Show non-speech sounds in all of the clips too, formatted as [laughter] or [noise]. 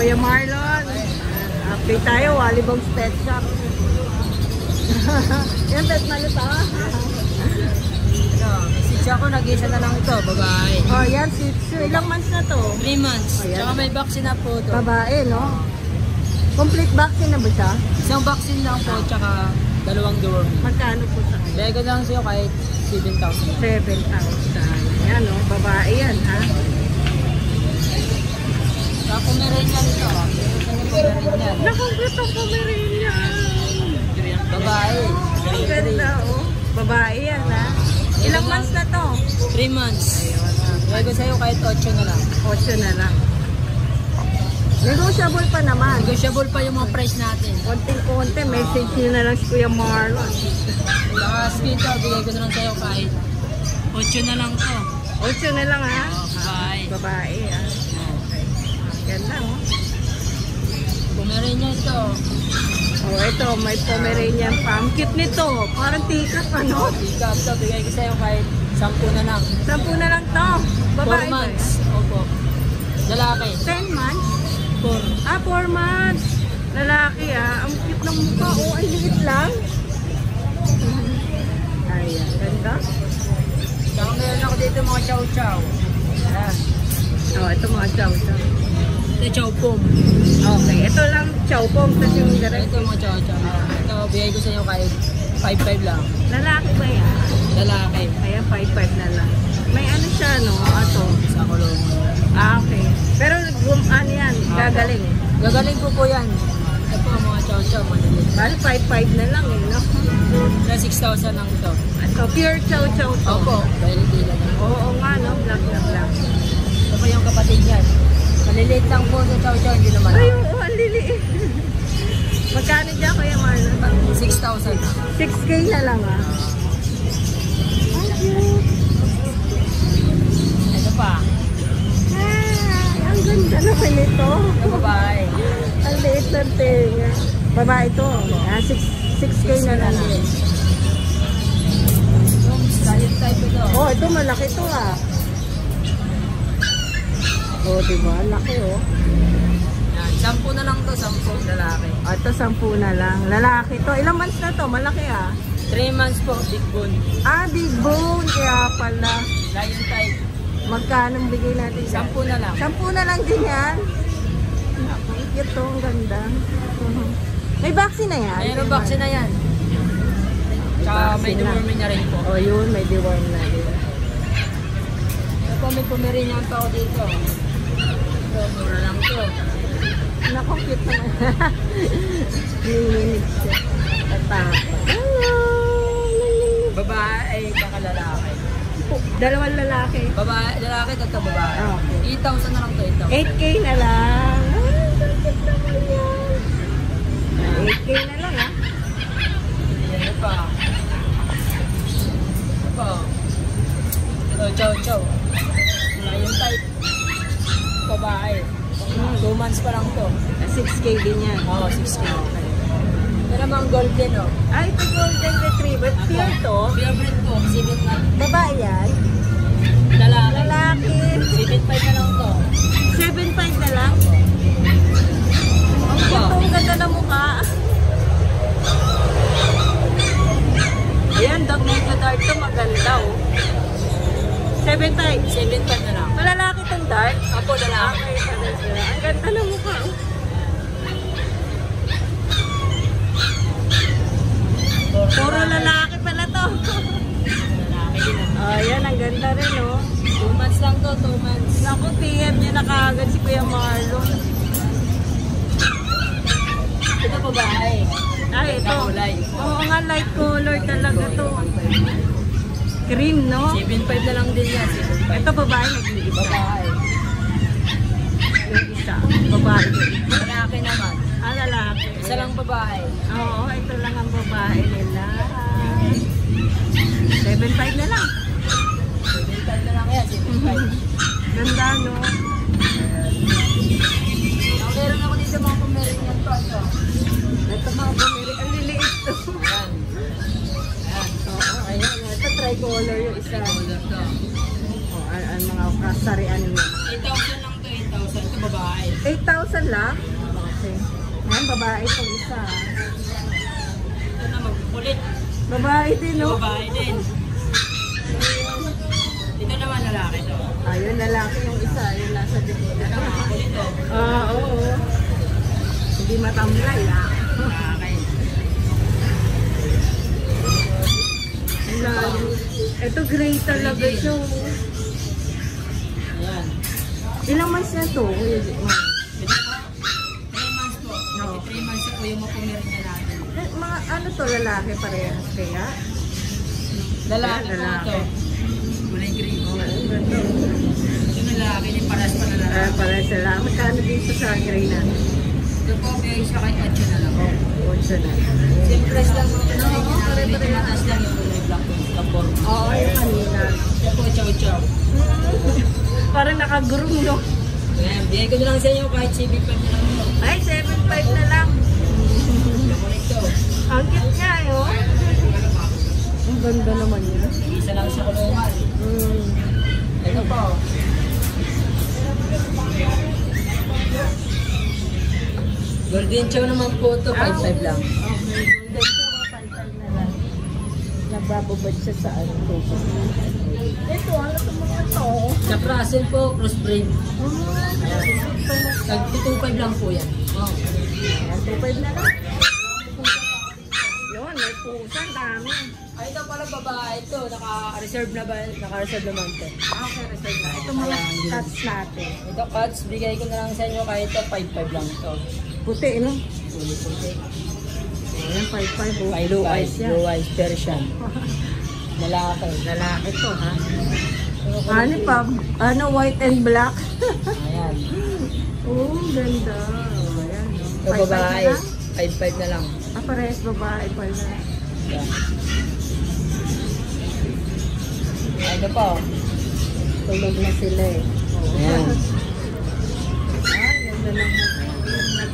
Kuya Marlon. Update tayo, Walibong Pet Shop. [laughs] Yan, pet malita. Ano, message ako, nag-isa na lang ito, babae. Oh, yan, Shih Tzu. Ilang months na to? 3 months. Ayan. Tsaka may vaccine na po ito. Babae, no? Complete vaccine na ba siya? Isang vaccine lang po, tsaka dalawang dorm. Magkano po sa kanya? Lego lang sa'yo kahit 7,000. 7,000. Yan, no? Babae yan, ha? Pomeranian ito. Nakumplit ang Pomeranian. Babae. Ang ganda, oh. Babae yan, ha? Ilang months na to? 3 months. Lego sa'yo kahit 8 na lang. 8 na lang. Negotiable pa naman. Negotiable pa yung mga price natin. Konting-konti, message nyo na lang si Kuya Marlon. Saka dito, bigay ko na lang sa'yo kahit 8 na lang to. 8 na lang, ha? Oh, babae. Babae, ha? Ganda, oh. Pomeranian ito. Oh, ito, may Pomeranian pa. Ang cute nito. Parang tikat, ano? Pick up to, bigay ko sa'yo kahit 10 na lang. Sampu na lang to. 4 Babae ba months. Opo. Lalaki. yan? 10 months? 4. Ah, 4 months. Lalaki, ah. Ang cute ng mukha. Oh, ang liit lang. Ayan, ganda. Saka meron ako dito mga chow-chow. Ayan. Oh, ito mga chow-chow. Ito chow pom. Okay, ito lang chow-pong. Tapos yung direct. Ito mga chow-chow. Ito, bigay ko sa inyo kahit 5-5 lang. Lalaki ba yan? Lalaki. Ayan, 5-5 na lang. May ano siya, no? Ato. Sa kulong. Ah, okay. Pero, gum, ano yan? Gagaling. Gagaling po po yan. Ito mga chow-chow. Malilit. Bali, 5-5 na lang eh, no? Sa 6,000 lang ito. Ito, pure chow-chow to. Opo. Dahil hindi lang. Oo nga, no? Black na black. Ito yung kapatid niyan. Maliliit lang po sa chow-chow. Hindi naman. Ay, oo, ang liliit. [laughs] Magkano dyan, Kuya Marlon? 6,000 lang. 6K na lang, ah. Ang cute. Ito pa. Ah, ang ganda naman ito. Ito babae. Ang liit ng tenga. Babae ito. Ah, 6, 6K na lang. diet type ito. Oh, ito malaki to ah. Oh, diba? Laki oh. Yan. Sampu na lang to. Sampu lalaki. Ah, ito 10 na lang. Lalaki to. Ilang months na to? Malaki ah. 3 months po. Big bone. Ah, big bone. Kaya pala. Lion type. Magkano ang bigay natin? Sampu na lang. 10 na lang din yan. Naku, ito ang ganda. May vaccine na yan? Mayroon vaccine na yan. Tsaka may deworming na rin po. Oh, yun. May deworm na din. Ito may Pomeranian pa ako dito. Mura lang to. Naku, cute naman. Nanginginig siya. Tatapa. Hello! Babae, tsaka lalaki. Dalawang lalaki. Babae, lalaki, ito babae. Ah, okay. 8,000 na lang to, 8,000. 8K na lang. Ay, bakit naman yan? 8K na lang ah. Ano pa? Ano pa? Ito, chow chow. Lion type. Babae. 2 months pa lang to. 6K din yan. Oo, 6K. Ito naman golden, oh. Ay, ito golden retriever. Pure to. Pure breed po, 7 na. Babae yan. Na kaagad si Kuya Marlon. Ito babae. Ay, ito. Kulay. Oo nga, light color talaga to. Cream, no? 7.5 na lang din yan. 7.5. Ito babae, nag-iisa. Babae. Yung isa, babae. Lalaki naman. Ah, lalaki. Isa lang babae. Oo, ito lang ang babae nila. 7.5 na lang. 7.5 na lang yan. 7.5. [laughs] Ganda, no? Meron ako dito mga Pomeranian pa. Ito. Ito mga bumili. Ang liliit to. Ayan. Ayan. Oo, tricolor yung isa. Color to. Ang, mga kasarian nila. 8,000 lang to, 8,000. Ito babae. 8,000 lang? Okay. Ayan, babae itong isa. Ito naman, kulit. Babae din, no? babae din. Ito naman lalaki to. Ayun, lalaki yung isa. Yung nasa dito. Ah, oo. Hindi matamlay, ah. Lalo. Ito gray talaga siya. oh. Ayan. Ilang months na to? Kuya? Ito po, 3 months po. Oo. 3 months po yung mapumirin na natin. Eh, mga ano to, lalaki parehas kaya? Lalaki po lalaki. ito. Ganda. Ito lalaki din paras pa na Ah, lalaki. para sila. Magkano dito sa gray na? Ito po, kay Atcho na lang. Oh, siya na. Same price lang natin. pare-pareho. Medyo mataas lang yung kulay black po. Kapor. Oo, yung kanina. Ito po, chow chow. [laughs] Parang nakagroom, no? Ayan, bigay ko na lang sa inyo kahit CB5 na lang. Ay, 7.5 na lang. Ang cute niya, eh, oh. Ang ganda naman niya. Isa lang sa kulungan. Mm. Ito po. Golden chow naman po ito, 5-5 lang. Okay, golden siya, kapantay na lang. Nabababad siya sa ano to. Ito, ano sa mga to? Sa Russell po, crossbreed. Ah, Tag 2.5 lang po yan. Oh. Ayan, 2.5 na lang. May pusa, dami. Ay, ito pala babae ito. Naka-reserve na ba? Naka-reserve naman ito. Ah, Okay, reserve na. Ito mga cats natin. Ito, cuts, bigay ko na lang sa inyo kahit ito, 5-5 lang ito. Puti, no? Puti-puti. Ayan, 5.5. oh. Blue eyes, yan. blue eyes Persian. [laughs] Lalaki. Lalaki to, ha? Ano pa? Ano, white and black? Ayan. [laughs] oh, ganda. Ayan? Ito 5.5 babae, na lang? 5-5 na lang. Ah, parehas babae pa na. Yan. Ay, ito po. Tulog na sila eh. Ayan. Ah, ganda naman.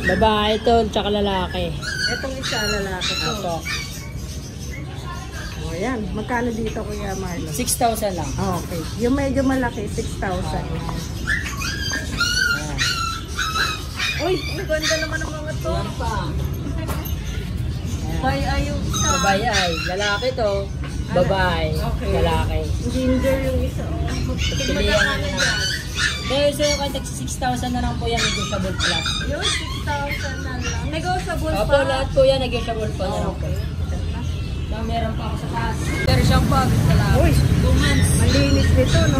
Babae ito, tsaka lalaki. Itong isa lalaki to. Ito. Oh, ayan. Magkano dito, Kuya Marlon? 6,000 lang. Ah, okay. Yung medyo malaki, 6,000. Ayan. Uy, ang ganda naman ng mga to. Ayan pa. Bay, ayun isa. Babae ay, lalaki to. Babae, Okay. lalaki. Ginger yung isa. Oh. Pilihan na lang. Kaya so yung contact 6,000 na lang po yan, negotiable plus. Yun, 6,000 na lang. Negotiable Opo, pa. lahat po yan, negotiable po na lang po. Okay. So, meron pa ako sa taas. Pero siyang pag, lalaki. Uy, Two months. malinis nito, no?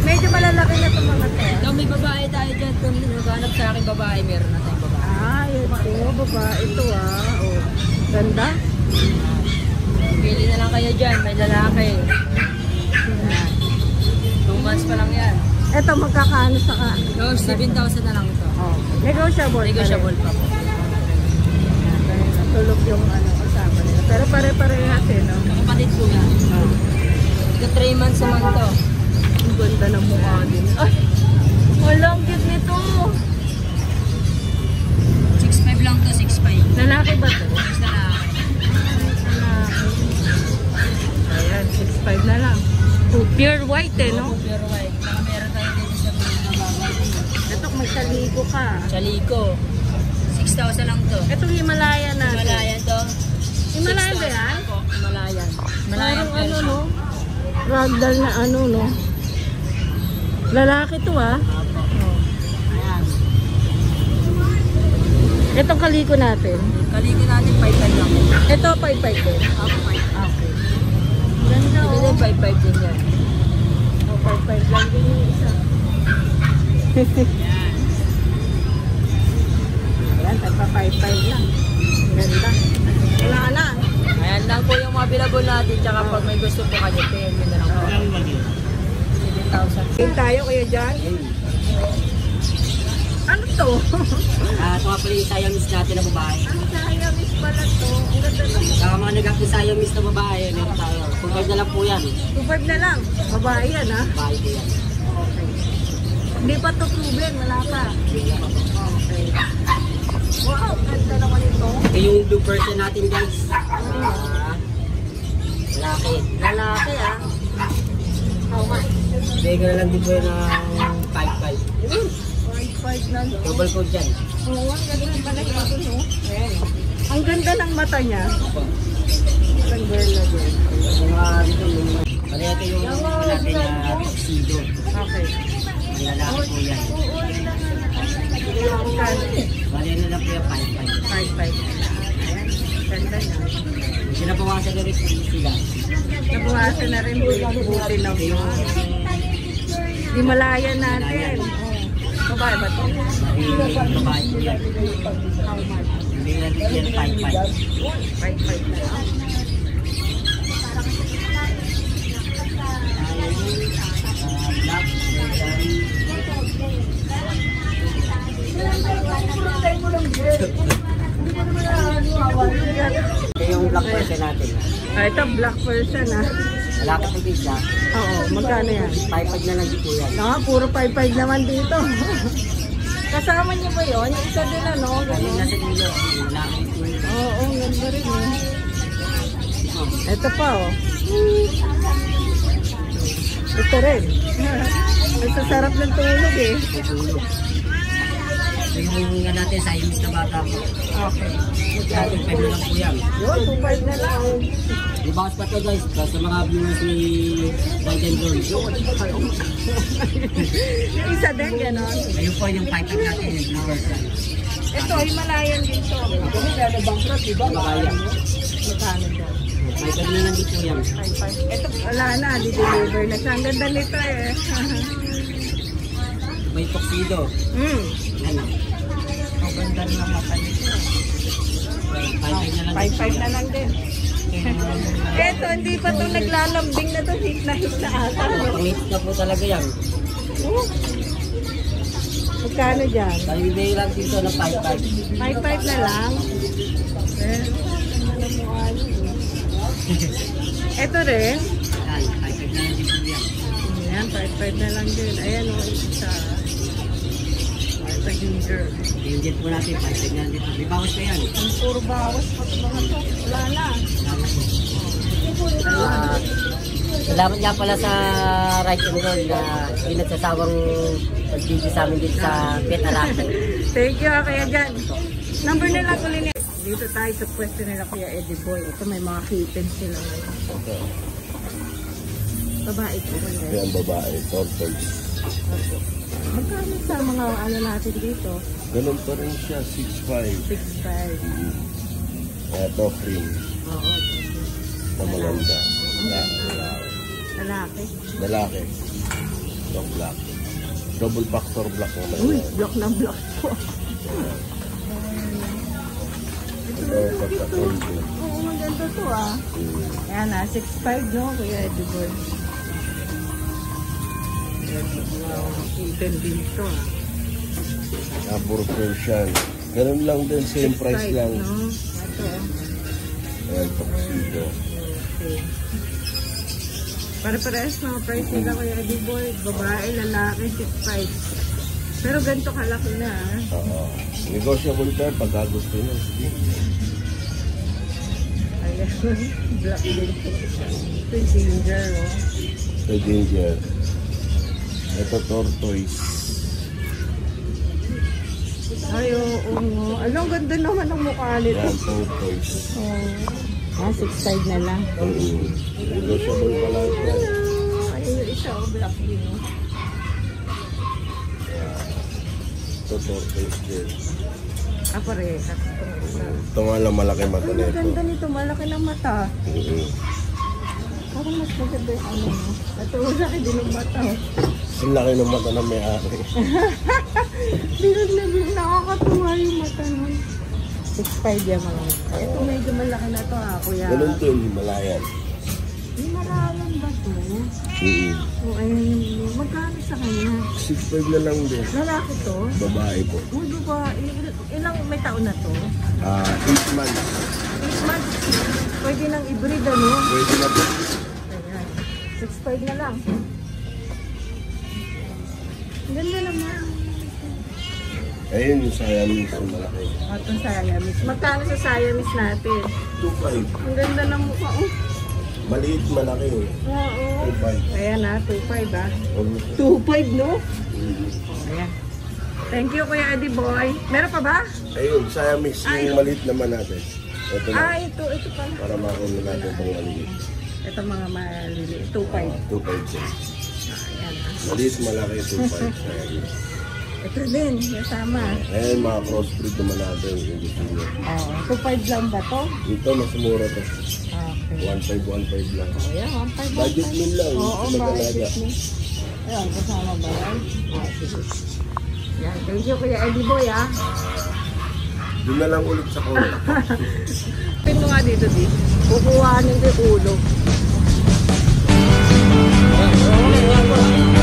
Medyo malalaki na itong mga to. Ito, may babae tayo dyan. Kung naghanap sa akin babae, meron na tayong babae. Ah, ito, baba. Ito, ah. Oh. Ganda. Pili na lang kayo dyan, may lalaki. Ayan. Two months pa lang yan. Ito, magkakaano sa ka? So, 7,000 na lang ito. Oh. Negotiable. Negotiable pa po. Natulog yung ano, kasama nila. Pero pare-parehas eh, no? Kapatid po yan. Oh. Ito 3 months naman to. Ang ganda ng mukha din. Ay! Walang cute nito. Eh, no? Pero white. Saka meron tayo dito sa mga may kaligo ka. Chaliko. 6,000 lang to. Itong Himalaya na. Himalayan to. Himalaya ba 6,000 yan? po. Himalayan. Himalayan Parang ano, no? Ragdoll na ano, no? Lalaki to, ah. Ayan. Itong kaliko natin. Kaliko natin 5'5 lang. Ito, 5'5 din. Apo, 5. Okay. Ganda, oh. 5'5 din yan. Oh, 5'5 lang din yung isa. [laughs] Ayan. Tagpa 5'5 lang. Ganda. Wala na. Ayan lang po yung mga available natin. Tsaka pag may gusto po kayo, mo na lang po. 7,000. Tingin tayo kuya dyan. Ano to? [laughs] Ah, ito nga pala yung Siamese natin na babae. Ang Siamese pala to. Ang ganda naman. Saka mga nagak ng Siamese na babae, meron tayo. Kung na lang po yan. 2'5 na lang. Babae yan ha. Babae po yan. Okay. Hindi pa to proven. Wala pa. Okay. Wow, ganda naman ito. Ito yung blue version natin guys. Ah, lalaki. Lalaki ah. How much? Bigay na lang din po yun ng 5-5. Yun. 2.5 na. no? Double coat dyan. Oo, ang ganda ng balahibo, no? Ayan. Ang ganda ng mata niya. Ang girl na din. Mga dito yung... Ano ito yung natin na tuxedo. Okay. Ang lalaki po yan. Bali ano lang po yung 5-5. 5.5. Ayan. Ganda niya. Sinabawasan na rin po sila. Nabuhasan na rin buti na Ito yung... Himalayan natin. Babae ba ito? Babae yan. How much? Hindi natin yan 5-5. 5.5 na lang. Ito yung black version natin. Ah, ito black version ah. Po din siya. Oo, magkano yan? 5-5 na lang din po yan. Ah, puro 5.5 naman dito. [laughs] Kasama niyo ba yun? Yung isa din ano? Ganun. dulo. Malaki po yun. Oo, oh, ganda rin eh. Ito pa oh. Ito rin. [laughs] Ang sasarap ng tulog eh. Dulo. Ito yung nga natin sa imis na bata po. Okay. Dati 5 na lang po yan. Yun, 2.5 na lang. Ibawas pa to guys. Sa mga viewers ni Bright and Gold. Yung isa din, gano'n. Ayun po yung 5 natin yung viewers. Ito, Himalayan din to. Kaya. Magkano daw? 5 na lang din po yan. 5.5. Ito, wala na. Di-deliver na siya. Ang ganda nito eh. [laughs] May tuxedo. Hmm. Yan lang. Ang mata nito. 5 na lang. 5.5 na lang din. [laughs] Eto, hindi pa to naglalambing na to. Hit na hit na ata. Pangit na po talaga yan. Oh. Magkano dyan? Bibigay lang dito ng 5-5. 5.5 na lang. Eh. Ito rin. 5-5 na lang din. Ayan, 5.5 na lang din. Ayan o, isa. Sa ginger. Yung jet po natin, 5-5 na lang dito. May bawas pa yan. Ang puro bawas pa ito mga to. Wala na. Salamat po. Salamat nga pala sa Right and Roll na hindi nagsasawang pag-video sa amin dito sa Pet Araki. Thank you, ah, kaya dyan. Number na lang ulit niya. Dito tayo sa pwesto nila Kuya Eddie Boy. Ito may mga kittens sila. Okay. Babae po yan? Babae, tortoise. Opo. Magkano sa mga ano natin dito? Ganun pa rin siya, 6'5". 6.5. Ito, cream. Oo. Na maganda. Black. Lalaki. Lalaki. Ito, black. Double factor black Uy, yan. block na block po. Ito, pagka-conto. Oo, maganda to ah. Hmm. Ayan ah, 6.5 no, Kuya Eddie Boy. Kitten dito ah. Ah, puro Persian. Ganun lang din, same price 6.5, lang. No? Ito ah. Ayan, tuxedo. Okay. Para-parehas mga price nila Kuya Eddie Boy. Babae, lalaki, 6.5. Pero ganito kalaki na ah. Oo. Negotiable pa pagka gusto nyo. Sige. Ayan, [laughs] black din. Ito yung ginger oh. Ito, ginger. Ito, tortoise. Ay, oo, oo. Ano, ang ganda naman ng mukha nito. Yan, tortoise. Oh. Ah, 6.5 na lang. Mm. Negotiable pa lang ito. Ay, isa, oh, black din. oh. Ito, tortoise din. Ah, parehas. Isa. Ito nga lang malaki mata Ang nito. ganda nito, malaki ng mata. Mm. Parang mas maganda yung ano. Ito, malaki din ng mata. Ang laki ng mata ng may-ari. [laughs] Bilog na bilog, nakakatuwa yung mata nun. 6.5 yan mga. Ito medyo malaki na to ah, kuya. Ganun to yung Himalayan. Himalayan ba to? Mm. O, ayun yung, magkano sa kanya? 6'5 na lang din. Lalaki to? Babae po. Uy, ba, il- ilang may taon na to? Ah, 8 months. 8 months. Pwede nang i-breed ano? Pwede na po. Ayan. 6.5 na lang. Ganda naman. Ayun yung Siamese yung malaki. O, itong Siamese. Magkano sa Siamese natin? 2'5. Ang ganda ng mukha. Oh. Maliit, malaki. Oo. 2'5. Ayan ah, 2.5 ah. Almost. 2.5 no? Mm. Ayan. Thank you, Kuya Eddie Boy. Meron pa ba? Ayun, Siamese yung maliit naman natin. Ito na, Ah, ito, ito pala. para makuha natin itong maliit. Ito mga maliliit. 2.5. 2.5 cents. Ayan. Maliit, malaki, 2.5. [laughs] Siamese. Ito din, kasama. Ayan, mga crossbreed naman natin. Oo. 2.5 lang ba to? Ito, mas mura to. Okay. 1.5, 1.5 lang. Oh, yan, 1.5. Budget meal lang. Oo, mag-alaga. budget meal. Ayan, kasama ba yan? Ah, sige. Yan, thank you Kuya Eddie Boy, ah. Doon na lang ulit sa corner. [laughs] Pin mo nga dito, di. Kukuhanin ko yung ulo. oh you.